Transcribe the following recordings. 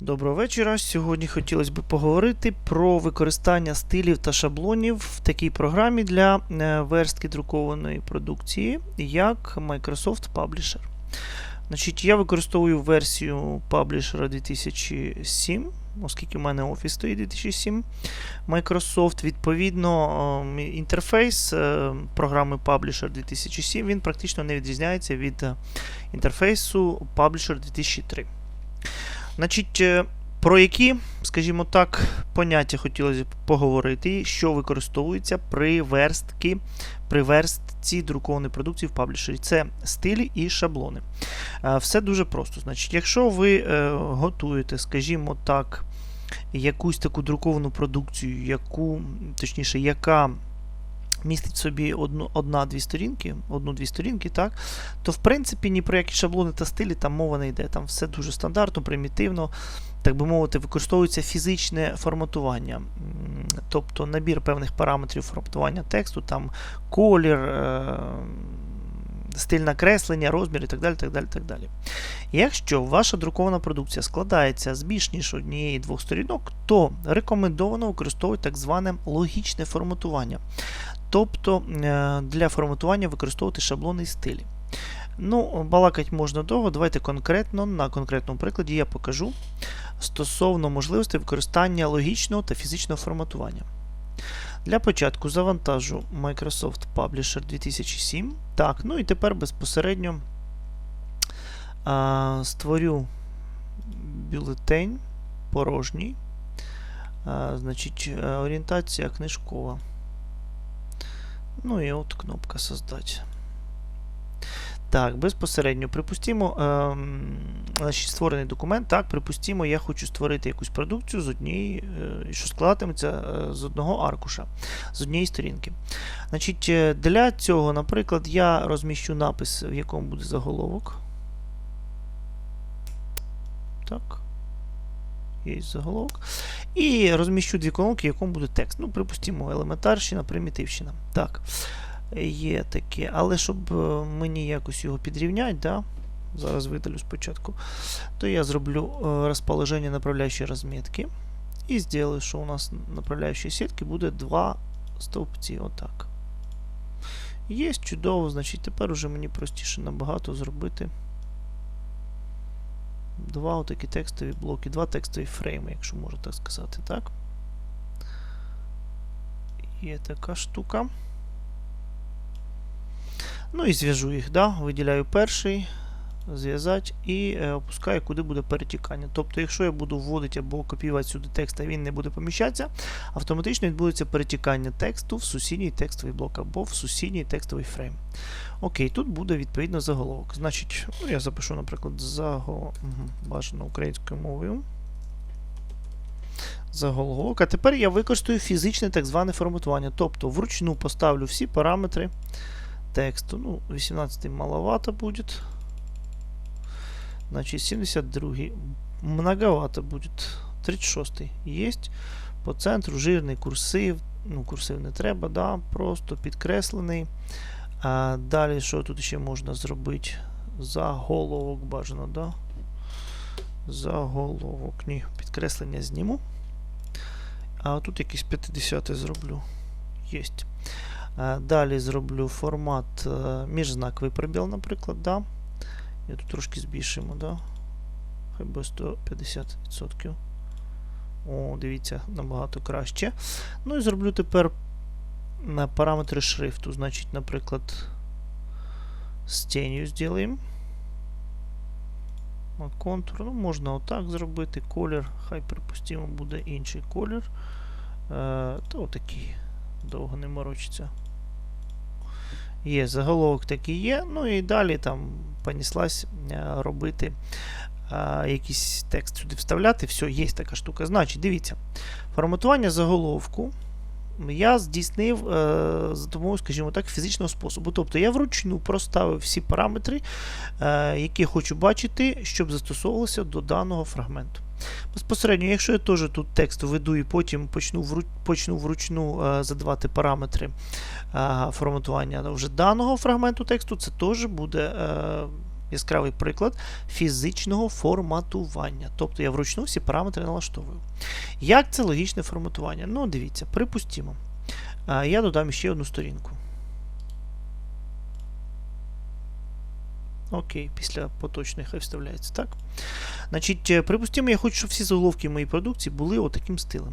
Доброго вечора. Сьогодні хотілося б поговорити про використання стилів та шаблонів в такій програмі для е, верстки друкованої продукції, як Microsoft Publisher. Значить, я використовую версію Publisher 2007, оскільки в мене офіс стоїть 2007. Microsoft, відповідно, ем, інтерфейс е, програми Publisher 2007 він практично не відрізняється від е, інтерфейсу Publisher 2003. Значить, е, про які, скажімо так, поняття хотілося б поговорити, що використовується при верстки, при верстці друкованої продукції в паблішері. Це стилі і шаблони. Е, Все дуже просто. Значить, якщо ви е, готуєте, скажімо так, якусь таку друковану продукцію, яку, точніше, яка містить собі одну, одна-дві сторінки, одну-дві сторінки, так, то в принципі ні про які шаблони та стилі там мова не йде. Там все дуже стандартно, примітивно, так би мовити, використовується фізичне форматування, тобто набір певних параметрів форматування тексту, там колір, е- стиль накреслення, розмір і так далі. так далі, так далі. Якщо ваша друкована продукція складається з більш ніж однієї-двох сторінок, то рекомендовано використовувати так зване логічне форматування. Тобто е, для форматування використовувати шаблони і стилі. Ну, балакать можна довго. Давайте конкретно на конкретному прикладі я покажу стосовно можливості використання логічного та фізичного форматування. Для початку завантажу Microsoft Publisher 2007. Так, ну і тепер безпосередньо а, створю бюлетень порожній. А, значить, е, орієнтація книжкова. Ну і от кнопка Создать. Так, безпосередньо припустимо, ем, створений документ. Так, припустимо, я хочу створити якусь продукцію з однієї, е, що складатиметься е, з одного аркуша, з однієї сторінки. Значить, е, Для цього, наприклад, я розміщу напис, в якому буде заголовок. Так. Є заголовок. І розміщу дві колонки, в якому буде текст. Ну, припустимо, елементарщина, примітивщина. Так. Є таке. Але щоб е, мені якось його підрівняти, да? зараз видалю спочатку, то я зроблю е, розположення направляючої розмітки. І зроблю, що у нас направляючої сітки буде два стовпці. Отак. Є чудово, значить тепер уже мені простіше набагато зробити два отакі текстові блоки, два текстові фрейми, якщо можна так сказати, так? Є така штука. Ну і зв'яжу їх, да? виділяю перший, зв'язати і е, опускаю, куди буде перетікання. Тобто, якщо я буду вводити або копіювати сюди текст, а він не буде поміщатися, автоматично відбудеться перетікання тексту в сусідній текстовий блок або в сусідній текстовий фрейм. Окей, тут буде відповідно заголовок. Значить, ну, я запишу, наприклад, заго... українською мовою. Заголовок. А тепер я використаю фізичне так зване форматування. Тобто вручну поставлю всі параметри тексту. Ну, 18 маловато будет. Значит, 72 многовато будет. 36 есть. По центру жирний курсив. Ну, курсив не треба, да, просто підкреслений. А Далі, що тут ще можна зробити? Заголовок бажано, да? Заголовок. Ні, підкреслення зніму. А тут якийсь 50 зроблю. Єсть. Е, Далі зроблю формат е, міжзнаковий пробіл, наприклад. Да? Я тут трошки збільшимо, да? хай би 150%. О, дивіться, набагато краще. Ну і зроблю тепер на параметри шрифту. Значить, наприклад, з тінью зробимо. Контур. Ну, можна отак зробити. Колір, хай припустимо, буде інший колір. Е, то отакий. Довго не морочиться. Є, заголовок такий є. Ну і далі там поніслась е, робити а, якийсь текст сюди вставляти. Все, є така штука. Значить, дивіться, форматування заголовку я здійснив е, за допомогою, скажімо так, фізичного способу. Тобто я вручну проставив всі параметри, е, які хочу бачити, щоб застосовувалися до даного фрагменту. Безпосередньо, якщо я теж тут текст введу і потім почну вру, почну вручну е, задавати параметри е, форматування вже даного фрагменту тексту, це теж буде е, яскравий приклад фізичного форматування. Тобто я вручну всі параметри налаштовую. Як це логічне форматування? Ну, дивіться, припустімо. Я додам ще одну сторінку. Окей, після поточної хай вставляється, так? Значить, е, припустимо, я хочу, щоб всі заголовки моєї продукції були отаким стилем.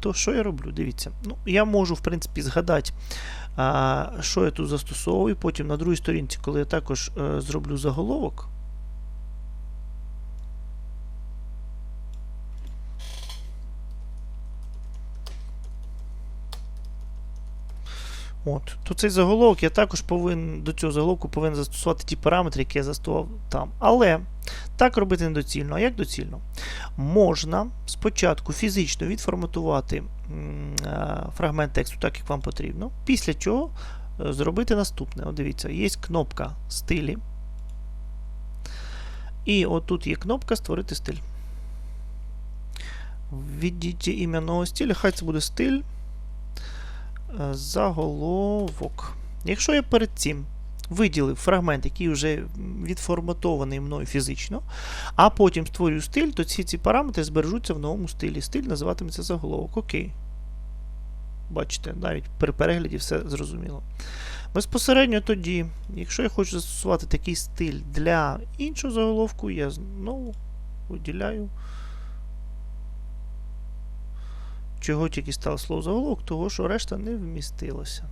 То що я роблю? Дивіться. Ну, Я можу, в принципі, згадати, а, що я тут застосовую. Потім на другій сторінці, коли я також е, зроблю заголовок. От, То цей заголовок я також повинен до цього заголовку повинен застосувати ті параметри, які я застосував там. Але так робити недоцільно. А як доцільно? Можна спочатку фізично відформатувати фрагмент тексту так, як вам потрібно. Після чого е, зробити наступне. От Дивіться, є кнопка стилі. І отут є кнопка Створити стиль. Введіть ім'я нового стиля, хай це буде стиль. Е, заголовок. Якщо я перед цим виділив фрагмент, який вже відформатований мною фізично, а потім створюю стиль, то ці ці параметри збережуться в новому стилі. Стиль називатиметься заголовок. Окей. Бачите, навіть при перегляді все зрозуміло. Безпосередньо тоді, якщо я хочу застосувати такий стиль для іншого заголовку, я знову виділяю. Чого тільки стало слово заголовок, того що решта не вмістилося.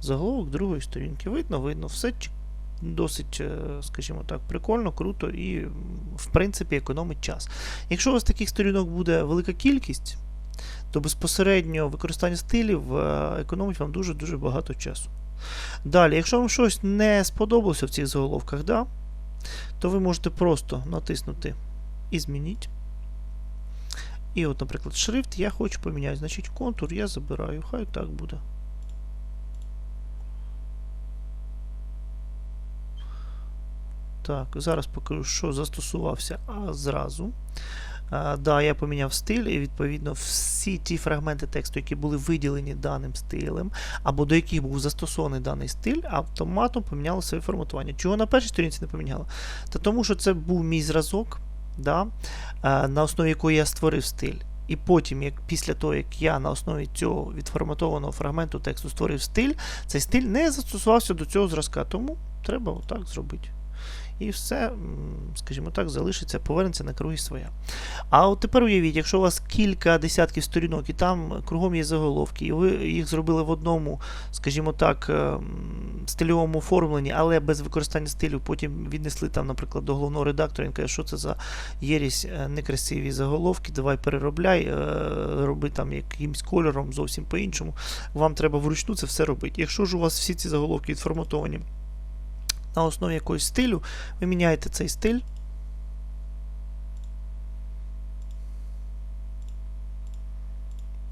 Заголовок другої сторінки. Видно, видно, все досить, е, скажімо так, прикольно, круто і, в принципі, економить час. Якщо у вас таких сторінок буде велика кількість, то безпосередньо використання стилів е, економить вам дуже-дуже багато часу. Далі, якщо вам щось не сподобалося в цих заголовках, да, то ви можете просто натиснути і змініть. І от, наприклад, шрифт я хочу поміняти. Значить, контур я забираю, хай так буде. Так, зараз покажу, що застосувався а зразу. А, да, я поміняв стиль, і відповідно всі ті фрагменти тексту, які були виділені даним стилем, або до яких був застосований даний стиль, автоматом поміняло своє форматування. Чого на першій сторінці не поміняло? Та тому що це був мій зразок да, на основі якої я створив стиль. І потім, як після того, як я на основі цього відформатованого фрагменту тексту створив стиль, цей стиль не застосувався до цього зразка. Тому треба отак зробити і все, скажімо так, залишиться, повернеться на круги своя. А от тепер уявіть, якщо у вас кілька десятків сторінок, і там кругом є заголовки, і ви їх зробили в одному, скажімо так, ем, стильовому оформленні, але без використання стилю, потім віднесли там, наприклад, до головного редактора, він каже, що це за єрість е, некрасиві заголовки, давай переробляй, е, роби там якимсь кольором, зовсім по-іншому. Вам треба вручну це все робити. Якщо ж у вас всі ці заголовки відформатовані на основі якогось стилю, ви міняєте цей стиль.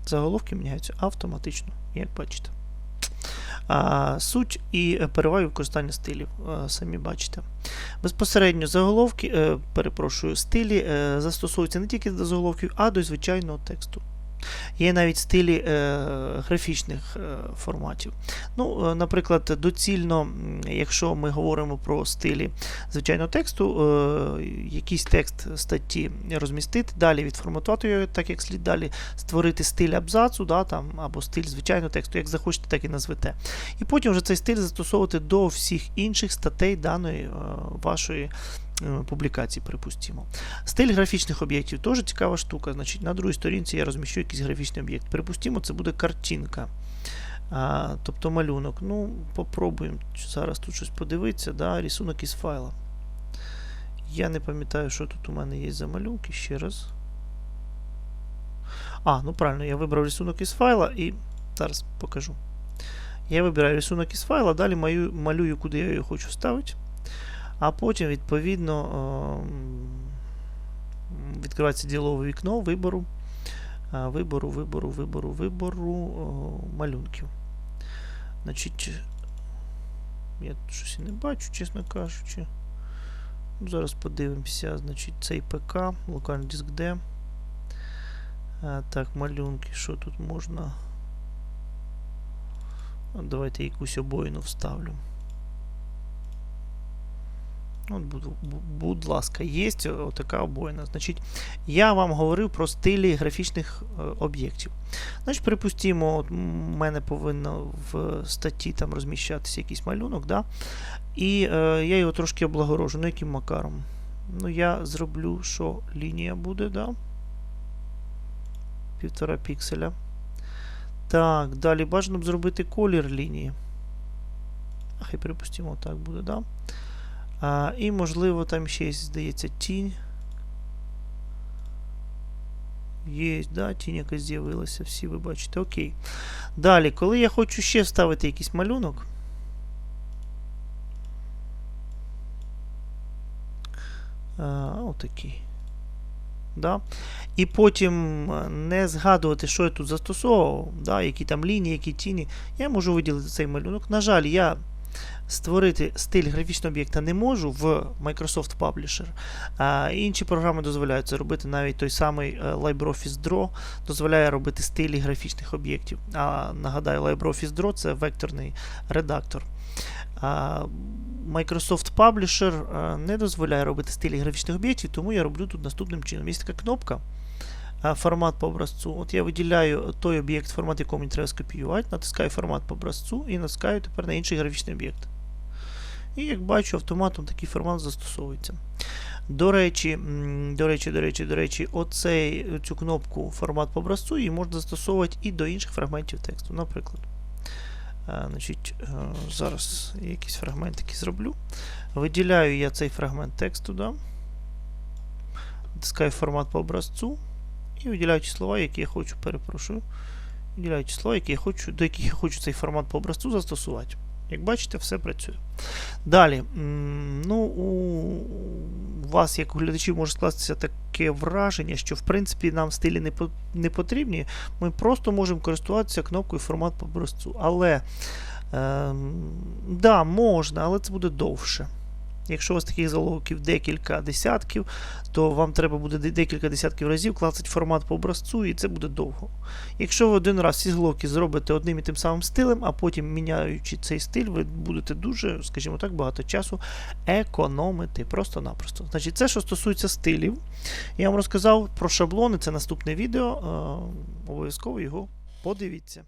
Заголовки міняються автоматично, як бачите. А, Суть і переваги використання стилів, а, самі бачите. Безпосередньо заголовки, е, перепрошую, стилі е, застосовуються не тільки до заголовків, а до звичайного тексту. Є навіть стилі е, графічних е, форматів. Ну, е, Наприклад, доцільно, якщо ми говоримо про стилі звичайного тексту, е, якийсь текст статті розмістити, далі відформатувати його, так як слід далі створити стиль абзацу, да, там, або стиль звичайного тексту, як захочете, так і назвете. І потім вже цей стиль застосовувати до всіх інших статей даної е, вашої публікацій, припустимо. Стиль графічних об'єктів теж цікава штука. Значить, На другій сторінці я розміщу якийсь графічний об'єкт. Припустимо, це буде картинка. А, Тобто малюнок. Ну, попробуємо зараз тут щось подивитися. Да? Рисунок із файла. Я не пам'ятаю, що тут у мене є за малюнки. Ще раз. А, ну правильно, я вибрав рисунок із файла і зараз покажу. Я вибираю рисунок із файла, далі малюю куди я його хочу ставити. А потім, відповідно, відкривається ділове вікно вибору, вибору, вибору, вибору, вибору малюнків. Значить, я тут щось не бачу, чесно кажучи. Ну, Зараз подивимося, значить, цей ПК, локальний диск D. Так, малюнки, що тут можна? Давайте якусь обоїну вставлю. От, будь, ласка, є така обоїна. Значить, я вам говорив про стилі графічних е, об'єктів. Значить, припустімо, от мене повинно в статті там розміщатися якийсь малюнок, да? і е, я його трошки облагорожу. Ну, яким макаром? Ну, я зроблю, що лінія буде, да? Півтора пікселя. Так, далі бажано б зробити колір лінії. А, Хай припустимо, так буде, да? А, і, можливо, там ще є, здається, тінь. Є, да, тінь якась з'явилася, всі ви бачите. Окей. Далі, коли я хочу ще вставити якийсь малюнок. А, отакий. Да? І потім е, не згадувати, що я тут застосовував, да, які там лінії, які тіні. Я можу виділити цей малюнок. На жаль, я створити стиль графічного об'єкта не можу в Microsoft Publisher. А інші програми дозволяють це робити. Навіть той самий е, LibreOffice Draw дозволяє робити стилі графічних об'єктів. А нагадаю, LibreOffice Draw це векторний редактор. Microsoft Publisher е, не дозволяє робити стилі графічних об'єктів, тому я роблю тут наступним чином. Є така кнопка. Е, Формат по образцу. От я виділяю той об'єкт, формат якого мені треба скопіювати, натискаю формат по образцу і натискаю тепер на інший графічний об'єкт. І як бачу, автоматом такий формат застосовується. До речі, до речі, до речі, до речі, оцей, цю кнопку формат по образцу її можна застосовувати і до інших фрагментів тексту. Наприклад, е, значить, е, зараз я якісь фрагментики зроблю. Виділяю я цей фрагмент тексту, да? натискаю формат по образцу і виділяю слова, які я хочу, перепрошую. Виділяю слова, які я хочу, до яких я хочу цей формат по образцу застосувати. Як бачите, все працює. Далі, ну, у вас, як у глядачів, може скластися таке враження, що в принципі нам стилі не, не потрібні. Ми просто можемо користуватися кнопкою формат по образцу. Але, ем, да, можна, але це буде довше. Якщо у вас таких заголовків декілька десятків, то вам треба буде декілька десятків разів клацати формат по образцу, і це буде довго. Якщо ви один раз ці заголовки зробите одним і тим самим стилем, а потім міняючи цей стиль, ви будете дуже, скажімо так, багато часу економити просто-напросто. Значить, це що стосується стилів. Я вам розказав про шаблони, це наступне відео. е, Обов'язково його подивіться.